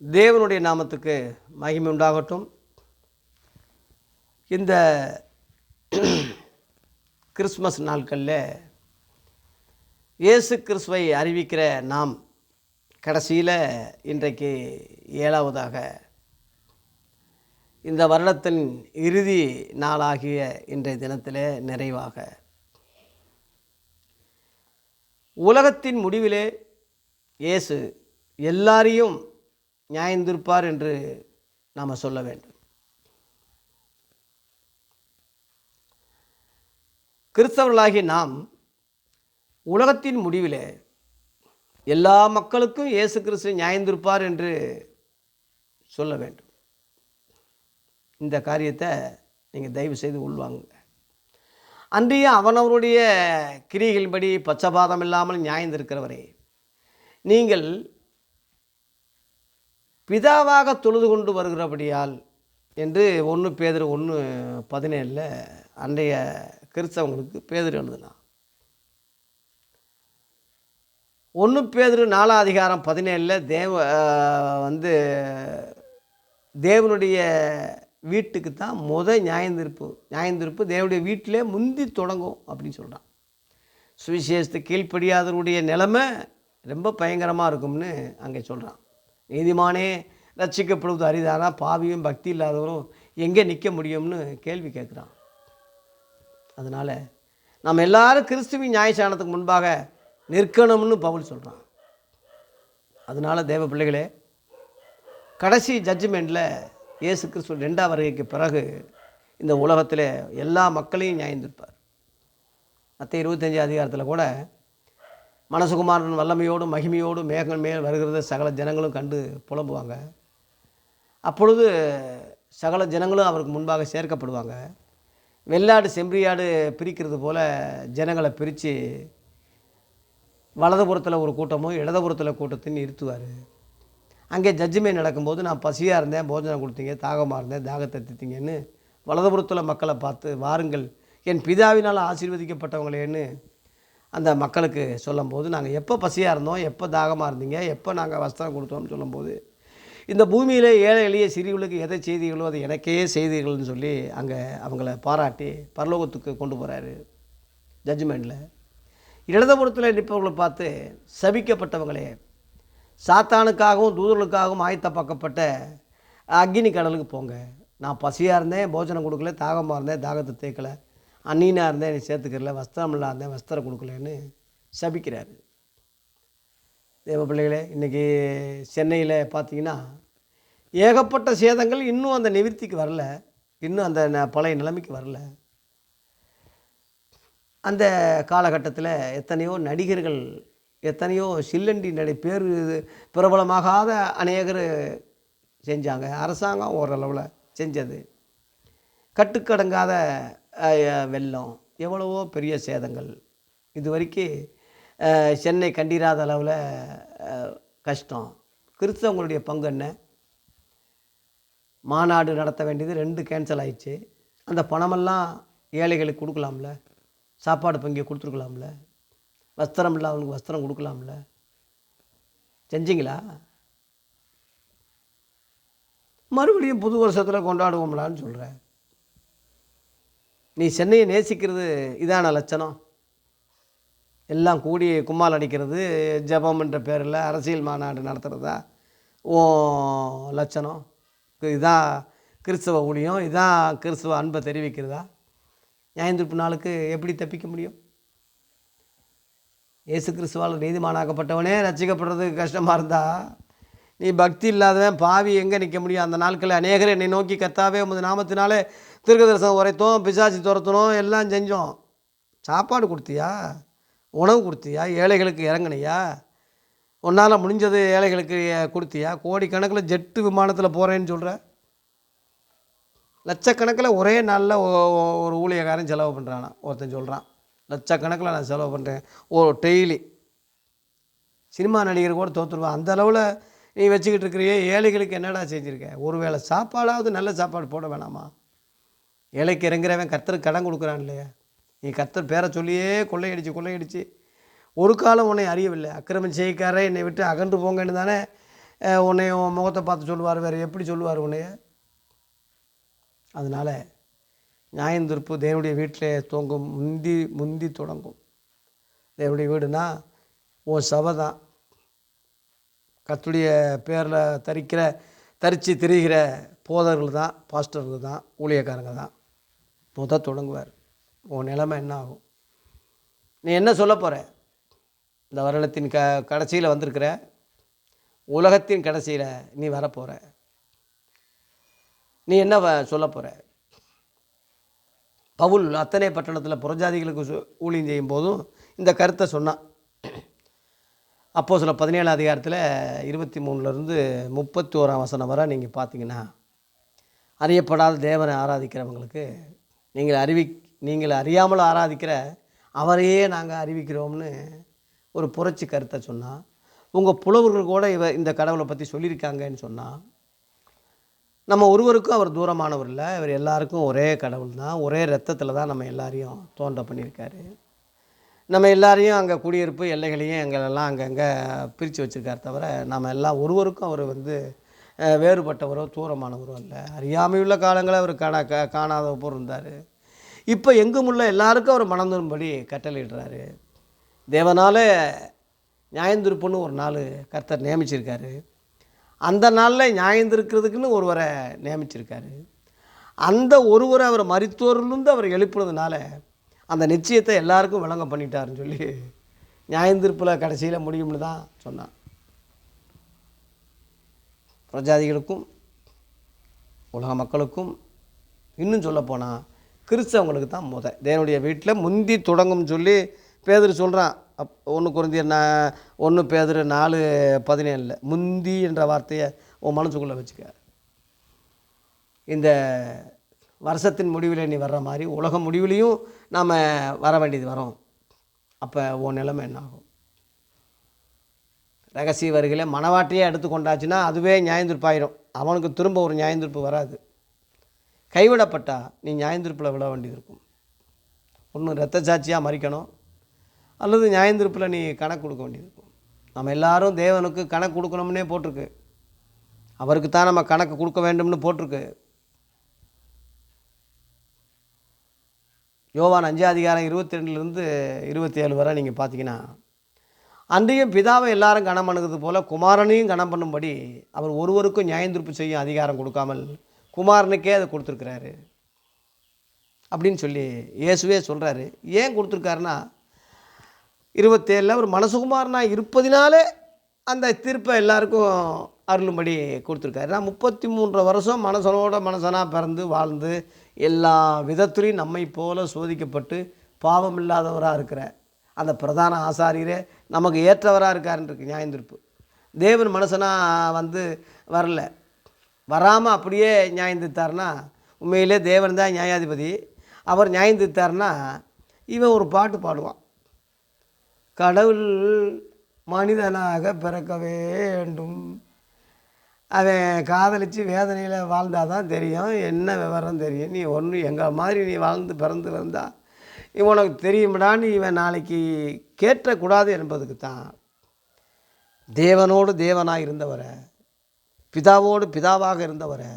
தேவனுடைய நாமத்துக்கு மகிமை உண்டாகட்டும். இந்த கிறிஸ்மஸ் நாட்களில் இயேசு கிறிஸ்துவை அறிவிக்கிற நாம் கடைசியில் இன்றைக்கு ஏழாவதாக இந்த வருடத்தின் இறுதி நாளாகிய இன்றைய தினத்திலே நிறைவாக. உலகத்தின் முடிவிலே இயேசு எல்லாரையும் நியாயந்திருப்பார் என்று நாம் சொல்ல வேண்டும். கிறிஸ்தவர்களாகிய நாம் உலகத்தின் முடிவிலே எல்லா மக்களுக்கும் இயேசு கிறிஸ்து நியாயந்திருப்பார் என்று சொல்ல வேண்டும். இந்த காரியத்தை நீங்கள் தயவு செய்து உள்வாங்குங்க. அன்றைய அவனவருடைய கிரிகளின்படி பச்சபாதம் இல்லாமல் நியாயந்திருக்கிறவரே நீங்கள் பிதாவாக தொழுது கொண்டு வருகிறபடியால் என்று ஒன்று பேதர் ஒன்று பதினேழில் அன்றைய கிறிஸ்தவங்களுக்கு பேதர் எழுதுனா ஒன்று பேதர் நாலாம் அதிகாரம் பதினேழில் தேவ வந்து தேவனுடைய வீட்டுக்கு தான் முத நியாயந்திருப்பு நியாயந்திருப்பு தேவனுடைய வீட்டிலே முந்தி தொடங்கும் அப்படின்னு சொல்கிறான் சுவிசேஷத்தை கீழ்ப்படியாதவருடைய நிலமை ரொம்ப பயங்கரமாக இருக்கும்னு அங்கே சொல்கிறான் நீதிமானே ரட்சிக்கப்படுவது அரிதானா? பாவியும் பக்தி இல்லாதவரும் எங்கே நிற்க முடியும்னு கேள்வி கேட்குறான். அதனால் நம்ம எல்லாரும் கிறிஸ்துவின் நியாயசானத்துக்கு முன்பாக நிற்கணும்னு பவுல் சொல்கிறான் அதனால் தேவ பிள்ளைகளே கடைசி ஜட்ஜ்மெண்ட்டில் இயேசு கிறிஸ்து ரெண்டாம் வருகைக்கு பிறகு இந்த உலகத்தில் எல்லா மக்களையும் நியாயந்திருப்பார். மற்ற இருபத்தஞ்சி அதிகாரத்தில் கூட மனசுகுமாரன் வல்லமையோடு மகிமையோடு மேகங்கள் மேல் வருகிறத. சகல ஜனங்களும் கண்டு புலம்புவாங்க. அப்பொழுது சகல ஜனங்களும் அவருக்கு முன்பாக சேர்க்கப்படுவாங்க. வெள்ளாடு செம்பரியாடு பிரிக்கிறது போல் ஜனங்களை பிரித்து வலதுபுறத்தில் ஒரு கூட்டமும் இடதுபுறத்தில் கூட்டத்தையும் நிறுத்துவார். அங்கே ஜட்ஜுமே நடக்கும்போது நான் பசியாக இருந்தேன் போஜனம் கொடுத்தீங்க தாகமாக இருந்தேன் தாகத்தை தீத்தீங்கன்னு வலதுபுறத்தில் மக்களை பார்த்து வாருங்கள் என் பிதாவினால் ஆசீர்வதிக்கப்பட்டவங்களேன்னு அந்த மக்களுக்கு சொல்லும்போது நாங்கள் எப்போ பசியாக இருந்தோம் எப்போ தாகமாக இருந்தீங்க எப்போ நாங்கள் வஸ்திரம் கொடுத்தோம்னு சொல்லும்போது இந்த பூமியில் ஏழை எளிய சிறியவர்களுக்கு எதை செய்தீர்களோ அதை எனக்கே செய்தீர்கள்னு சொல்லி அங்கே அவங்கள பாராட்டி பரலோகத்துக்கு கொண்டு போகிறாரு ஜட்ஜ்மெண்ட்டில் இடதுபுறத்தில் நிற்பவர்களை பார்த்து சபிக்கப்பட்டவங்களே சாத்தானுக்காகவும் தூதர்களுக்காகவும் ஆயத்தப்பாக்கப்பட்ட அக்னி கடலுக்கு போங்க. நான் பசியாக இருந்தேன் போஜனம் கொடுக்கல தாகமாக இருந்தேன் தாகத்தை தேக்கலை அன்னியனாக இருந்தேன் என்னை சேர்த்துக்கல வஸ்திரம் இல்லா இருந்தேன் வஸ்திரம் கொடுக்கலன்னு சபிக்கிறாரு. தேவ பிள்ளைகளே இன்றைக்கி சென்னையில் பார்த்தீங்கன்னா ஏகப்பட்ட சேதங்கள் இன்னும் அந்த நிவர்த்திக்கு வரல. இன்னும் அந்த ந- பழைய நிலைமைக்கு வரல. அந்த காலகட்டத்தில் எத்தனையோ நடிகர்கள் எத்தனையோ சில்லண்டி நடை பேர் பிரபலமாகாத அநேகர் செஞ்சாங்க. அரசாங்கம் ஓரளவில் செஞ்சது. கட்டுக்கடங்காத வெள்ளம். எவ்வளவோ பெரிய சேதங்கள். இது வரைக்கும் சென்னை கண்டிராத அளவில் கஷ்டம். கிறிஸ்தவங்களுடைய பங்கு என்ன? மாநாடு நடத்த வேண்டியது ரெண்டு கேன்சல் ஆயிடுச்சு. அந்த பணமெல்லாம் ஏழைகளுக்கு கொடுக்கலாம்ல? சாப்பாடு பங்கி கொடுத்துருக்கலாம்ல? வஸ்திரம் இல்லாதவனுக்கு வஸ்திரம் கொடுக்கலாம்ல? செஞ்சிங்களா? மறுபடியும் புது வருஷத்தில் கொண்டாடுவோம்லான்னு சொல்கிறேன் நீ சென்னையை நேசிக்கிறது இதான லட்சணம்? எல்லாம் கூடி கும்மால் அடிக்கிறது ஜெபம் என்ற பேரில் அரசியல் மாநாடு நடத்துகிறதா ஓ லட்சணம். இதான் கிறிஸ்தவ ஊழியம் இதான் கிறிஸ்தவ அன்பை தெரிவிக்கிறதா? நியாயந்திருப்பு நாளுக்கு எப்படி தப்பிக்க முடியும்? இயேசு கிறிஸ்துவால் நீதிமானாக்கப்பட்டவனே ரட்சிக்கப்படுறதுக்கு கஷ்டமாக இருந்தா? நீ பக்தி இல்லாதவன் பாவி எங்கே நிற்க முடியும்? அந்த நாட்களில் அநேகரை என்னை நோக்கி கத்தாவே உமது நாமத்தினாலே தீர்க்கதரிசனம் உரைத்தோம் பிசாசி துரத்தணும் எல்லாம் செஞ்சோம். சாப்பாடு கொடுத்தியா? உணவு கொடுத்தியா? ஏழைகளுக்கு இறங்குனியா? உன்னால் முடிஞ்சது ஏழைகளுக்கு கொடுத்தியா? கோடிக்கணக்கில் ஜெட்டு விமானத்தில் போகிறேன்னு சொல்கிற லட்சக்கணக்கில் ஒரே நாளில் ஒரு ஊழியக்காரன் செலவு பண்ணுறானா ஒருத்தன் சொல்கிறான் லட்சக்கணக்கில் நான் செலவு பண்ணுறேன் ஓ டெய்லி. சினிமா நடிகர் கூட தோற்றுருவான் அந்த அளவில் நீ வச்சுக்கிட்டு இருக்கிறியே ஏழைகளுக்கு என்னடா செஞ்சுருக்க? ஒருவேளை சாப்பாடாவது நல்ல சாப்பாடு போட வேணாமா? ஏழைக்கு இறங்குறவன் கர்த்தருக்கு கடன் கொடுக்குறான் இல்லையா? நீ கர்த்தர் பேரை சொல்லியே கொள்ளையடிச்சு கொள்ளையடிச்சு. ஒரு காலம் உன்னை அறியவில்லை. அக்கிரமம் செய்யக்காரே என்னை விட்டு அகன்று போங்கன்னு தானே உன்னை உன்னைய உன் முகத்தை பார்த்து சொல்லுவார். வேறு எப்படி சொல்லுவார் உன்னைய? அதனால் நியாயந்திருப்பு தேவனுடைய வீட்டில் தோங்கும் முந்தி முந்தி தொடங்கும். தேவனுடைய வீடுனா உன் சபை தான். கத்துடைய பேரில் தரிக்கிற தரித்து திரிகிற போதர்கள் தான் பாஸ்டர்கள் தான் ஊழியக்காரங்க தான். முத தொடங்குவார். உன் நிலைமை என்ன ஆகும்? நீ என்ன சொல்ல போகிற இந்த வருடத்தின் க கடைசியில் வந்திருக்கிற உலகத்தின் கடைசியில் நீ வரப்போகிற நீ என்ன வ- சொல்ல போகிற பவுல் அத்தனை பட்டணத்தில் புறஜாதிகளுக்கு சு- ஊழியம் செய்யும் போதும் இந்த கருத்தை சொன்னான் அப்போ சில பதினேழு அதிகாரத்தில் இருபத்தி மூணுலேருந்து முப்பத்தி ஓராம் வசனம் வர நீங்கள் பார்த்தீங்கன்னா அறியப்படாத தேவனை ஆராதிக்கிறவங்களுக்கு நீங்கள் அறிவி நீங்கள் அறியாமல் ஆராதிக்கிற அவரையே நாங்கள் அறிவிக்கிறோம்னு ஒரு புரட்சி கருத்தை சொன்னால் உங்கள் புலவர்கள் கூட இவ இந்த கடவுளை பற்றி சொல்லியிருக்காங்கன்னு சொன்னால் நம்ம ஒருவருக்கும் அவர் தூரமானவர் இல்லை இவர் எல்லாருக்கும் ஒரே கடவுள் தான் ஒரே ரத்தத்தில் தான் நம்ம எல்லாரையும் தோன்ற பண்ணியிருக்காரு. நம்ம எல்லாரையும் அங்கே குடியிருப்பு எல்லைகளையும் எங்களெல்லாம் அங்கங்கே பிரித்து வச்சுருக்கார் தவிர நம்ம எல்லாம் ஒருவருக்கும் அவர் வந்து வேறுபட்டவரோ தூரமானவரோ அல்ல. அறியாமையுள்ள காலங்களில் அவர் காணா க காணாத போர் இருந்தார். இப்போ எங்கும் உள்ள எல்லாருக்கும் அவர் மணந்தும்படி கட்டளையிடுறாரு. தேவனால் நியாயந்திருப்புன்னு ஒரு நாள் கர்த்தர் நியமிச்சிருக்காரு. அந்த நாளில் நியாயந்திருக்கிறதுக்குன்னு ஒருவரை நியமிச்சிருக்காரு. அந்த ஒருவரை அவர் மருத்துவர்லேருந்து அவர் எழுப்பினதுனால அந்த நிச்சயத்தை எல்லாருக்கும் விளங்க பண்ணிட்டாருன்னு சொல்லி நியாயந்திருப்பில் கடைசியில் முடியும்னு தான் சொன்னான். பிரஜாதிகளுக்கும் உலக மக்களுக்கும் இன்னும் சொல்லப்போனால் கிறிஸ்தவங்களுக்கு தான் முத. தேவனுடைய வீட்டில் முந்தி தொடங்கும் சொல்லி பேதர் சொல்கிறான் அப் ஒன்று குறைந்திய நான் ஒன்று பேதர் நாலு பதினேழில். முந்தி என்ற வார்த்தையை உன் மனசுக்குள்ளே வச்சுக்க. இந்த வருஷத்தின் முடிவில் நீ வர்ற மாதிரி உலக முடிவிலையும் நாம் வர வேண்டியது வரோம். அப்போ உன் நிலைமை என்ன ஆகும்? ரகசிய வருகையில மனவாட்டியே எடுத்து கொண்டாச்சுன்னா அதுவே நியாயந்திருப்பாயிரும். அவனுக்கு திரும்ப ஒரு நியாயந்திருப்பு வராது. கைவிடப்பட்டா நீ நியாயந்திருப்பில் விட வேண்டியது இருக்கும் ஒன்று ரத்த சாட்சியாக மறிக்கணும். அல்லது நியாயந்திருப்பில் நீ கணக்கு கொடுக்க வேண்டியது இருக்கும் நம்ம எல்லாரும் தேவனுக்கு கணக்கு கொடுக்கணும்னே போட்டிருக்கு. அவருக்கு தான் நம்ம கணக்கு கொடுக்க வேண்டும்னு போட்டிருக்கு. யோவான் அஞ்சு அதிகாரம் இருபத்தி ரெண்டுலேருந்து இருபத்தி ஏழு வரை நீங்கள் பார்த்தீங்கன்னா அன்றையும் பிதாவை எல்லாரும் கனம் பண்ணுறது போல குமாரனையும் கனம் பண்ணும்படி அவர் ஒருவருக்கும் நியாயந்திருப்பு செய்யும் அதிகாரம் கொடுக்காமல் குமாரனுக்கே அதை கொடுத்துருக்கிறாரு. அப்படின்னு சொல்லி இயேசுவே சொல்கிறாரு ஏன் கொடுத்துருக்காருன்னா இருபத்தேழில் அவர் மனசுகுமாரனாக இருப்பதினாலே அந்த தீர்ப்பை எல்லாருக்கும் அருளும்படி கொடுத்துருக்காரு. நான் முப்பத்தி மூன்று வருஷம் மனசனோட மனசனாக பிறந்து வாழ்ந்து எல்லா விதத்துலையும் நம்மை போல சோதிக்கப்பட்டு பாவம் இல்லாதவராக இருக்கிற அந்த பிரதான ஆசாரியரே நமக்கு ஏற்றவராக இருக்காருன்னு இருக்கு நியாயந்திருப்பு தேவன் மனுஷனாக வந்து வரல. வராமல் அப்படியே நியாயந்திருத்தாருன்னா உண்மையிலே தேவன் தான் நியாயாதிபதி. அவர் நியாயந்திருத்தாருன்னா இவன் ஒரு பாட்டு பாடுவான். கடவுள் மனிதனாக பிறக்க வேண்டும். அவன் காதலித்து வேதனையில் வாழ்ந்தால் தான் தெரியும். என்ன விவரம் தெரியும்? நீ ஒன்று எங்கள் மாதிரி நீ வாழ்ந்து பிறந்து வந்தா உனக்கு தெரியும்டான்னு இவன் நாளைக்கு கேட்டக்கூடாது என்பதுக்கு தான் தேவனோடு தேவனாக இருந்தவரை பிதாவோடு பிதாவாக இருந்தவரை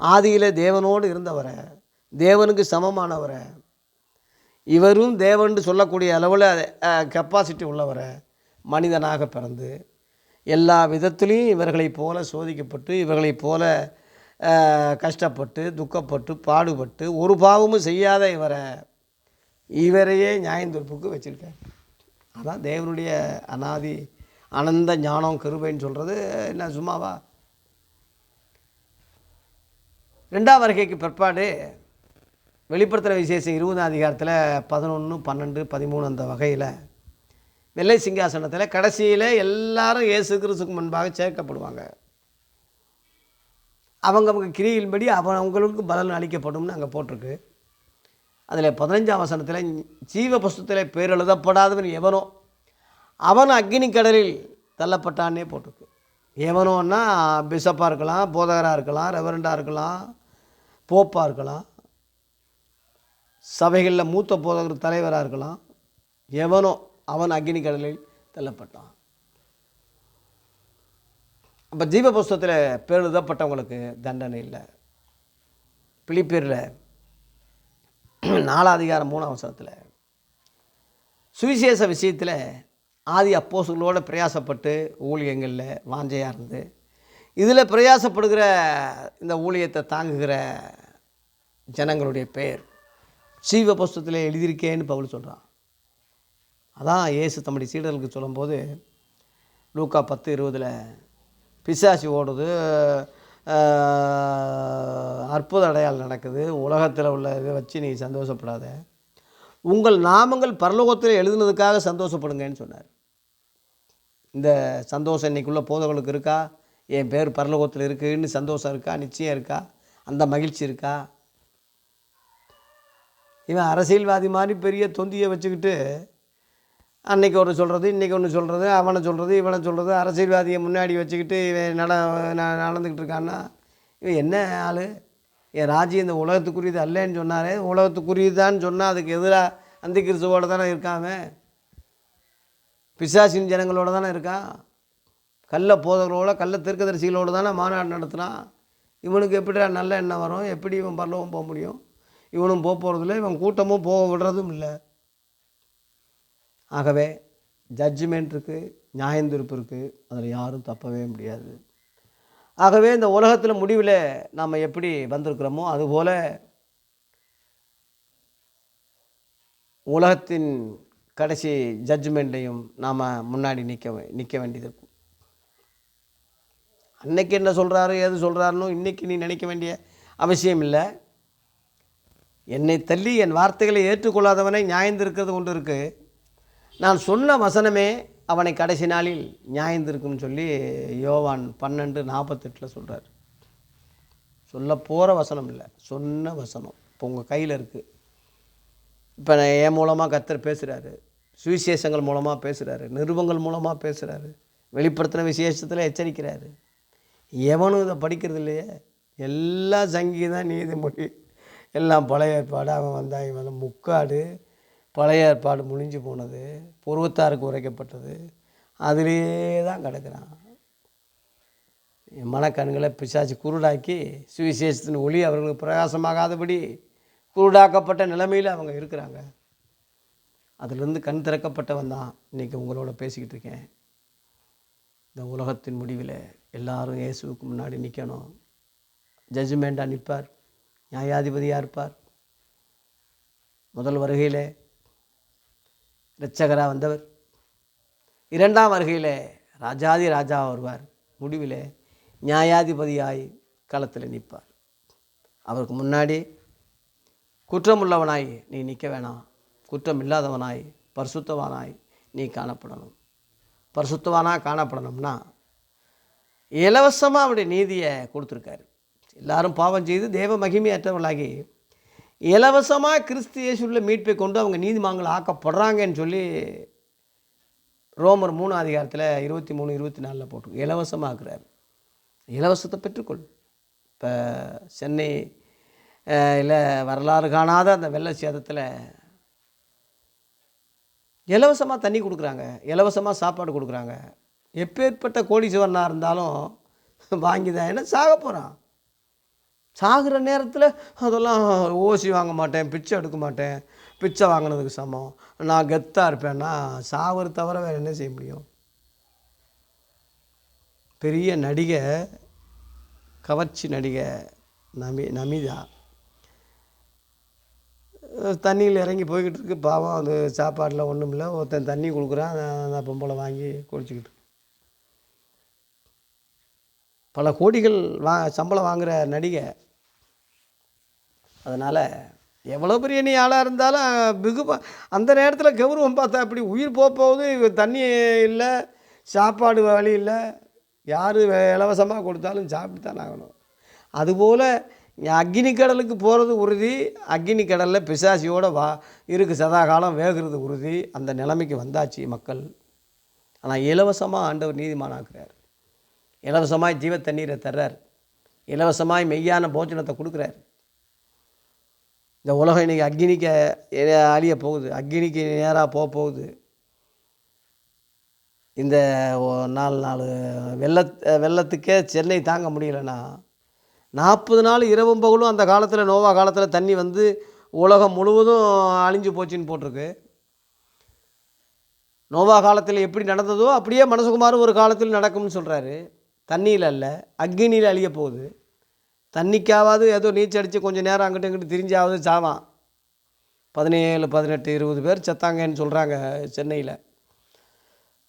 ஆதியில் தேவனோடு இருந்தவரை தேவனுக்கு சமமானவரை இவரும் தேவன்னு சொல்லக்கூடிய அளவில் கெப்பாசிட்டி உள்ளவரை மனிதனாக பிறந்து எல்லா விதத்துலேயும் இவர்களைப் போல சோதிக்கப்பட்டு இவர்களைப் போல கஷ்டப்பட்டு துக்கப்பட்டு பாடுபட்டு ஒரு பாவமும் செய்யாத இவரை இவரையே நியாயந்திருப்புக்கு வச்சுருக்கார். அதான் தேவனுடைய அனாதி அனந்த ஞானம் கருவைன்னு சொல்கிறது என்ன சும்மாவா? ரெண்டாம் வருகைக்கு பிற்பாடு வெளிப்படுத்துகிற விசேஷம் இருபதாம் அதிகாரத்தில் பதினொன்று பன்னெண்டு பதிமூணு அந்த வகையில் வெள்ளை சிங்காசனத்தில் கடைசியில் எல்லாரும் இயேசு கிறிஸ்துக்கு முன்பாக சேர்க்கப்படுவாங்க. அவங்கவுங்க கிரியின்படி அவங்களுக்கு பலன் அளிக்கப்படும்னு அங்கே போட்டிருக்கு. அதில் பதினஞ்சாம் வசனத்தில் ஜீவ புஸ்தத்தில் பேர் எழுதப்படாதவன் எவனோ அவன் அக்னி கடலில் தள்ளப்பட்டான்னே போட்டிருக்கு. எவனோன்னா பிஷப்பாக இருக்கலாம் போதகராக இருக்கலாம் ரெவரண்டாக இருக்கலாம் போப்பாக இருக்கலாம் சபைகளில் மூத்த போதகர் தலைவராக இருக்கலாம் எவனோ அவன் அக்னி கடலில் தள்ளப்பட்டான். அப்போ ஜீவ புஸ்தத்தில் பேர் எழுதப்பட்டவங்களுக்கு தண்டனை இல்லை. பிலிப்பேரில் நாலாதிகாரம் அதிகாரம் மூணாம் வசனத்தில் சுவிசேஷ விஷயத்தில் ஆதி அப்போசுகளோடு பிரயாசப்பட்டு ஊழியங்களில் வாஞ்சையாக இருந்து இதில் பிரயாசப்படுகிற இந்த ஊழியத்தை தாங்குகிற ஜனங்களுடைய பெயர் சீவ புஸ்தத்தில் எழுதியிருக்கேன்னு பவுல் சொல்கிறான் அதான் இயேசு தம்முடைய சீடர்களுக்கு சொல்லும்போது லூக்கா பத்து இருபதில் பிசாசி ஓடுது அற்புத அடையாளம் நடக்குது. உலகத்தில் உள்ள இதை வச்சு நீ சந்தோஷப்படாத. உங்கள் நாமங்கள் பரலோகத்தில் எழுதுனதுக்காக சந்தோஷப்படுங்கன்னு சொன்னார். இந்த சந்தோஷம் இன்னைக்குள்ள போதவங்களுக்கு இருக்கா? என் பேர் பரலோகத்தில் இருக்குன்னு சந்தோஷம் இருக்கா? நிச்சயம் இருக்கா? அந்த மகிழ்ச்சி இருக்கா? இவன் அரசியல்வாதி மாதிரி பெரிய தொந்தியை வச்சுக்கிட்டு அன்னைக்கு ஒன்று சொல்கிறது இன்றைக்கி ஒன்று சொல்கிறது அவனை சொல்கிறது இவனை சொல்கிறது அரசியல்வாதியை முன்னாடி வச்சுக்கிட்டு இவன் நட ந- நடந்துக்கிட்டு இருக்கான்னா இவன் என்ன ஆள்? என் ராஜி இந்த உலகத்துக்குரியது அல்லன்னு சொன்னாரே உலகத்துக்குரியதான்னு சொன்னால் அதுக்கு எதிராக அந்த கிறிஸ்துவோட தானே இருக்கான் பிசாசின் ஜனங்களோடு தானே இருக்கான்? கள்ள போதர்களோட கள்ள தீர்க்கதரிசிகளோடு தானே மாநாடு நடத்துகிறான் இவனுக்கு எப்படிடா நல்ல எண்ணம் வரும்? எப்படி இவன் பரலவும் போக முடியும்? இவனும் போக போகிறதில்ல இவன் கூட்டமும் போக விடுறதும் இல்லை. ஆகவே ஜட்ஜ்மெண்ட் இருக்குது நியாயந்திருப்பு இருக்குது அதில் யாரும் தப்பவே முடியாது. ஆகவே இந்த உலகத்தில் முடிவில் நாம் எப்படி வந்திருக்கிறோமோ அதுபோல் உலகத்தின் கடைசி ஜட்ஜ்மெண்ட்டையும் நாம் முன்னாடி நிற்க நிற்க வேண்டியது இருக்கும் அன்னைக்கு என்ன சொல்கிறாரு எது சொல்கிறாருன்னு இன்றைக்கி நீ நினைக்க வேண்டிய அவசியம் இல்லை. என்னை தள்ளி என் வார்த்தைகளை ஏற்றுக்கொள்ளாதவனை நியாயந்திருக்கிறது கொண்டு இருக்குது நான் சொன்ன வசனமே அவனை கடைசி நாளில் நியாயந்திருக்குன்னு சொல்லி யோவான் பன்னெண்டு நாற்பத்தெட்டில் சொல்கிறார் சொல்ல போகிற வசனம் இல்லை சொன்ன வசனம். இப்போ உங்கள் கையில் இருக்குது இப்போ நான் என் மூலமாக கத்தர் பேசுகிறாரு சுவிசேஷங்கள் மூலமாக பேசுகிறாரு நிருபங்கள் மூலமாக பேசுகிறாரு வெளிப்படுத்தின விசேஷத்தில் எச்சரிக்கிறாரு. எவனும் இதை படிக்கிறது இல்லையே? எல்லா சங்கீதம் நீதிமொழி எல்லாம் பழைய ஏற்பாடு. அவன் வந்தான் இவன் வந்து முக்காடு. பழைய ஏற்பாடு முடிஞ்சு போனது பொருவத்தாருக்கு உரைக்கப்பட்டது அதிலேயே தான் கிடக்கிறான். என் மனக்கண்களை பிசாச்சு குருடாக்கி சுவிசேஷத்தின் ஒளி அவர்களுக்கு பிரகாசமாகாதபடி குருடாக்கப்பட்ட நிலைமையில் அவங்க இருக்கிறாங்க. அதிலிருந்து கண் திறக்கப்பட்டவன் தான் இன்றைக்கி உங்களோட பேசிக்கிட்டு இருக்கேன். இந்த உலகத்தின் முடிவில் எல்லாரும் இயேசுவுக்கு முன்னாடி நிற்கணும் ஜட்ஜ்மெண்ட்டாக நிற்பார். நியாயாதிபதியாக இருப்பார். முதல் வருகையில் இரட்சகராக வந்தவர். இரண்டாம் வருகையில் ராஜாதி ராஜா வருவார். முடிவில் நியாயாதிபதியாய் களத்தில் நிற்பார். அவருக்கு முன்னாடி குற்றமுள்ளவனாய் நீ நிற்க வேணாம். குற்றம் இல்லாதவனாய் பரிசுத்தவானாய் நீ காணப்படணும். பரிசுத்தவானாக காணப்படணும்னா இலவசமாக அவருடைய நீதியை கொடுத்துருக்காரு. எல்லாரும் பாவம் செய்து தேவ மகிமையற்றவர்களாகி இலவசமாக கிறிஸ்து இயேசுள்ள மீட்பை கொண்டு அவங்க நீதிமான்கள் ஆக்கப்படுறாங்கன்னு சொல்லி ரோமர் மூணு அதிகாரத்தில் இருபத்தி மூணு இருபத்தி நாலில் போட்டு இலவசமாக இருக்கிறார் இலவசத்தை பெற்றுக்கொள். இப்போ சென்னை இல்லை வரலாறு காணாத அந்த வெள்ள சேதத்தில் இலவசமாக தண்ணி கொடுக்குறாங்க. இலவசமாக சாப்பாடு கொடுக்குறாங்க. எப்பேற்பட்ட கோடீஸ்வரனாக இருந்தாலும் வாங்கி தான் என்ன சாக போகிறான் சாகிற நேரத்தில் அதெல்லாம் ஓசி வாங்க மாட்டேன் பிச்சை எடுக்க மாட்டேன் பிச்சை வாங்கினதுக்கு சமம். நான் கெத்தாக இருப்பேன்னா சாவது தவிர வேறு என்ன செய்ய முடியும்? பெரிய நடிகை கவர்ச்சி நடிகை நமி நமிதா. தண்ணியில் இறங்கி போய்கிட்டு இருக்கு. பாவம் அது சாப்பாடில் ஒன்றும் இல்லை. ஒருத்தன் தண்ணி கொடுக்குறான் அந்த பொம்பளை வாங்கி குடிச்சிக்கிட்டு பல கோடிகள் வா சம்பளம் வாங்குகிற நடிகை அதனால் எவ்வளோ பெரிய நீ ஆளாக இருந்தாலும் பிகு அந்த நேரத்தில் கௌரவம் பார்த்தா அப்படி உயிர் போக போகுது தண்ணி இல்லை சாப்பாடு வழி இல்லை யார் இலவசமாக கொடுத்தாலும் சாப்பிட்டு ஆகணும். அதுபோல் அக்னி கடலுக்கு போகிறது உறுதி அக்னி கடலில் பிசாசியோடு வா இருக்கு சதா காலம் வேகிறது உறுதி அந்த நிலைமைக்கு வந்தாச்சு மக்கள். ஆனால் இலவசமாக ஆண்டவர் நீதிமானாக்குறார். இலவசமாக ஜீவ தண்ணீரை தர்றார். இலவசமாய் மெய்யான போஜனத்தை கொடுக்குறார். இந்த உலகம் இன்றைக்கி அக்னிக்கு அழிய போகுது. அக்னிக்கு நேராக போக போகுது. இந்த நாலு நாலு வெள்ள வெள்ளத்துக்கே சென்னை தாங்க முடியலன்னா நாற்பது நாள் இரவும் பகலும் அந்த காலத்தில் நோவா காலத்தில் தண்ணி வந்து உலகம் முழுவதும் அழிஞ்சு போச்சுன்னு போட்டிருக்கு. நோவா காலத்தில் எப்படி நடந்ததோ அப்படியே மனசுகுமார் ஒரு காலத்தில் நடக்கும்னு சொல்கிறாரு தண்ணியில் அல்ல அக்னியில் அழிய போகுது. தண்ணிக்காவது ஏதோ நீச்சல் அடித்து கொஞ்சம் நேரம் அங்கிட்டு இங்கிட்டு திரிஞ்சாவது சாவான். பதினேழு பதினெட்டு இருபது பேர் செத்தாங்கன்னு சொல்கிறாங்க சென்னையில்.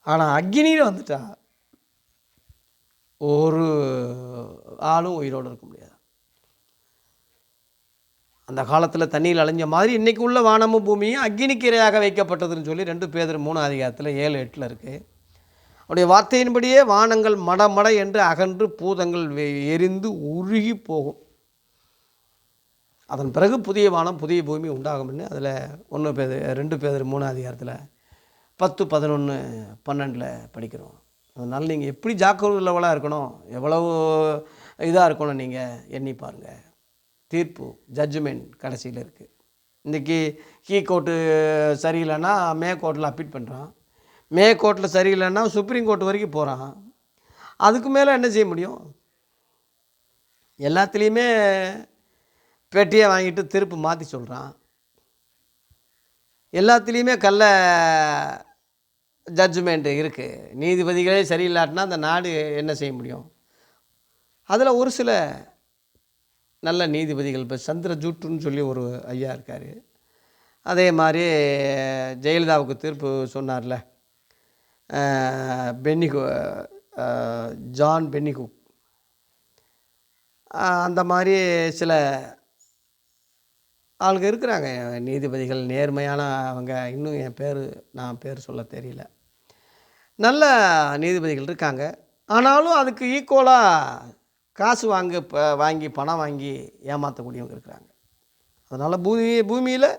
ஆனால் அக்னியில் வந்துட்டா. ஒரு ஆளும் உயிரோடு இருக்க முடியாது. அந்த காலத்தில் தண்ணியில் அழிஞ்ச மாதிரி இன்றைக்கி உள்ள வானமும் பூமியும் அக்னிக்கிரையாக வைக்கப்பட்டதுன்னு சொல்லி ரெண்டு பேர் மூணு அதிகாரத்தில் ஏழு எட்டில் இருக்குது அவருடைய வார்த்தையின்படியே வானங்கள் மடமட என்று அகன்று பூதங்கள் எரிந்து உருகி போகும். அதன் பிறகு புதிய வானம் புதிய பூமி உண்டாகும்னு அதில் ஒன்று பேர் ரெண்டு பேர் மூணு அதிகாரத்தில் பத்து பதினொன்று பன்னெண்டில் படிக்கிறோம். அதனால் நீங்கள் எப்படி ஜாக்கிரதையுள்ளவளாக இருக்கணும் எவ்வளவு இதாக இருக்கணும் நீங்கள் எண்ணி பாருங்கள் தீர்ப்பு ஜட்ஜ்மெண்ட் கடைசியில் இருக்குது இன்றைக்கி கீ கோர்ட்டு சரியில்லைன்னா மே கோர்ட்டில் அப்பீட் பண்ணுறான் மே கோர்ட்டில் சரியில்லைன்னா சுப்ரீம் கோர்ட் வரைக்கும் போகிறான் அதுக்கு மேலே என்ன செய்ய முடியும்? எல்லாத்துலேயுமே பெட்டியை வாங்கிட்டு திருப்பு மாற்றி சொல்கிறான் எல்லாத்துலேயுமே கள்ள ஜட்ஜ்மெண்ட்டு இருக்குது நீதிபதிகளே சரியில்லாட்டினா அந்த நாடு என்ன செய்ய முடியும்? அதில் ஒரு சில நல்ல நீதிபதிகள் இப்போ சந்திரஜூட்டுன்னு சொல்லி ஒரு ஐயா இருக்கார். அதே மாதிரி ஜெயலலிதாவுக்கு தீர்ப்பு சொன்னார்ல. பென்னிகு ஜான் பென்னிகுக் அந்த மாதிரி சில ஆளுங்க இருக்கிறாங்க. நீதிபதிகள் நேர்மையான அவங்க. இன்னும் என் பேர் நான் பேர் சொல்ல தெரியல. நல்ல நீதிபதிகள் இருக்காங்க. ஆனாலும் அதுக்கு ஈக்குவலாக காசு வாங்க ப வாங்கி பணம் வாங்கி ஏமாற்றக்கூடியவங்க இருக்கிறாங்க. அதனால் பூமி பூமியில்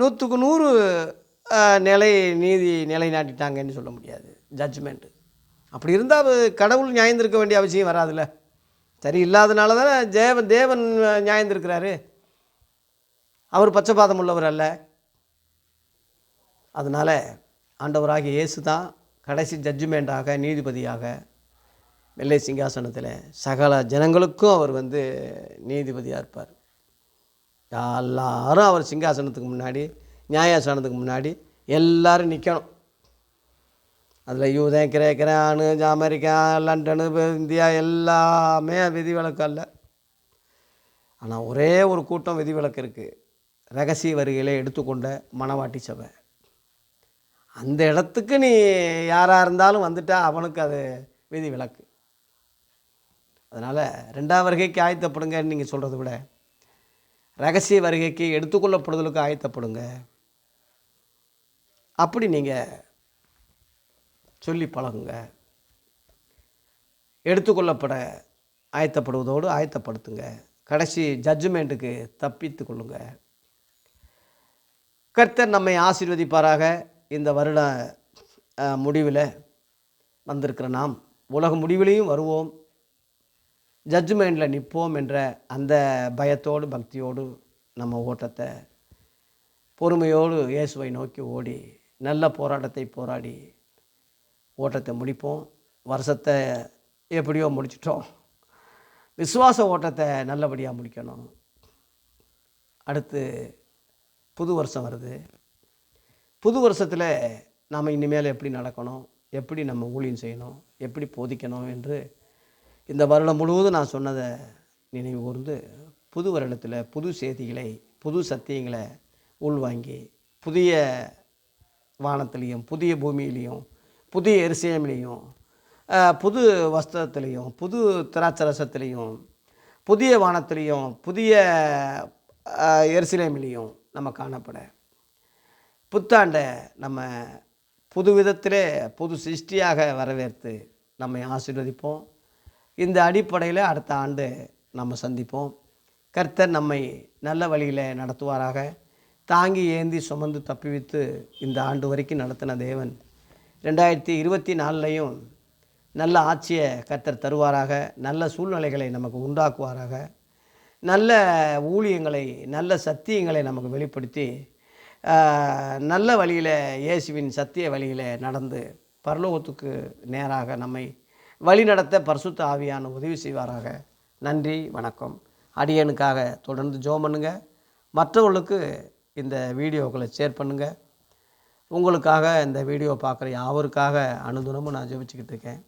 நூற்றுக்கு நூறு நிலை நீதி நிலைநாட்டிட்டாங்கன்னு சொல்ல முடியாது. ஜட்ஜ்மெண்ட்டு அப்படி இருந்தால் கடவுள் நியாயந்திருக்க வேண்டிய அவசியம் வராதுல்ல. சரி இல்லாதனால தானே தேவன் தேவன் நியாயந்திருக்கிறாரு. அவர் பச்சைபாதம் உள்ளவர் அல்ல. அதனால் ஆண்டவராக இயேசு தான் கடைசி ஜட்ஜ்மெண்ட்டாக நீதிபதியாக வெள்ளை சிங்காசனத்தில் சகல ஜனங்களுக்கும் அவர் வந்து நீதிபதியாக இருப்பார். எல்லாரும் அவர் சிங்காசனத்துக்கு முன்னாடி நியாயாசனத்துக்கு முன்னாடி எல்லோரும் நிற்கணும் அதில் யூதன் கிரேக்கரானு அமெரிக்கா லண்டனு இந்தியா எல்லாமே விதிவிலக்கு அல்ல. ஆனால் ஒரே ஒரு கூட்டம் விதிவிலக்கு இருக்குது ரகசிய வரிகளை எடுத்துக்கொண்ட மணவாட்டி சபை. அந்த இடத்துக்கு நீ யாராக இருந்தாலும் வந்துட்டால் அவனுக்கு அது விதி விலக்கு அதனால் ரெண்டாம் வருகைக்கு ஆயத்தப்படுங்கன்னு நீங்கள் சொல்கிறத விட ரகசிய வருகைக்கு எடுத்துக்கொள்ளப்படுதலுக்கு ஆயத்தப்படுங்க. அப்படி நீங்கள் சொல்லி பழகுங்க. எடுத்துக்கொள்ளப்பட ஆயத்தப்படுவதோடு ஆயத்தப்படுத்துங்க. கடைசி ஜட்ஜ்மெண்ட்டுக்கு தப்பித்து கொள்ளுங்க. கர்த்தர் நம்மை ஆசீர்வதிப்பாராக. இந்த வருட முடிவில் வந்திருக்கிற நாம் உலக முடிவிலையும் வருவோம். ஜட்ஜ்மெண்ட்டில் நிற்போம் என்ற அந்த பயத்தோடு பக்தியோடு நம்ம ஓட்டத்தை பொறுமையோடு இயேசுவை நோக்கி ஓடி நல்ல போராட்டத்தை போராடி ஓட்டத்தை முடிப்போம். வருஷத்தை எப்படியோ முடிச்சிட்டோம். விசுவாச ஓட்டத்தை நல்லபடியாக முடிக்கணும். அடுத்து புது வருஷம் வருது. புது வருஷத்தில் நாம் இனிமேல் எப்படி நடக்கணும்? எப்படி நம்ம ஊழியம் செய்யணும்? எப்படி போதிக்கணும் என்று இந்த வருடம் முழுவதும் நான் சொன்னதை நினைவு கூர்ந்து புது வருடத்தில் புது செய்திகளை புது சத்தியங்களை உள்வாங்கி புதிய வானத்துலேயும் புதிய பூமியிலையும் புதிய எரிசியமிலையும் புது வஸ்திரத்துலேயும் புது திராட்சரசத்துலேயும் புதிய வானத்துலேயும் புதிய எரிசிலேமிலையும் நம்ம காணப்பட. புத்தாண்டை நம்ம புது விதத்திலே புது சிருஷ்டியாக வரவேற்று நம்மை ஆசீர்வதிப்போம். இந்த அடிப்படையில் அடுத்த ஆண்டு நம்ம சந்திப்போம். கர்த்தர் நம்மை நல்ல வழியில் நடத்துவாராக. தாங்கி ஏந்தி சுமந்து தப்பிவித்து இந்த ஆண்டு வரைக்கும் நடத்தின தேவன் ரெண்டாயிரத்தி இருபத்தி நாலுலையும் நல்ல ஆட்சியை கத்தர் தருவாராக நல்ல சூழ்நிலைகளை நமக்கு உண்டாக்குவாராக நல்ல ஊழியங்களை நல்ல சத்தியங்களை நமக்கு வெளிப்படுத்தி நல்ல வழியில் இயேசுவின் சத்திய வழியில் நடந்து பரலோகத்துக்கு நேராக நம்மை வழிநடத்த பரிசுத்த ஆவியான உதவி செய்வாராக. நன்றி வணக்கம். அடியனுக்காக தொடர்ந்து ஜோம் பண்ணுங்கள் மற்றவர்களுக்கு இந்த வீடியோக்களை ஷேர் பண்ணுங்கள் உங்களுக்காக இந்த வீடியோ பார்க்குற யாவருக்காக அனுதினமும் நான் ஜெபிச்சுக்கிட்டு இருக்கேன்.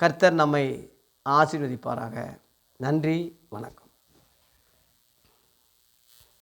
கர்த்தர் நம்மை ஆசீர்வதிப்பாராக. நன்றி வணக்கம்.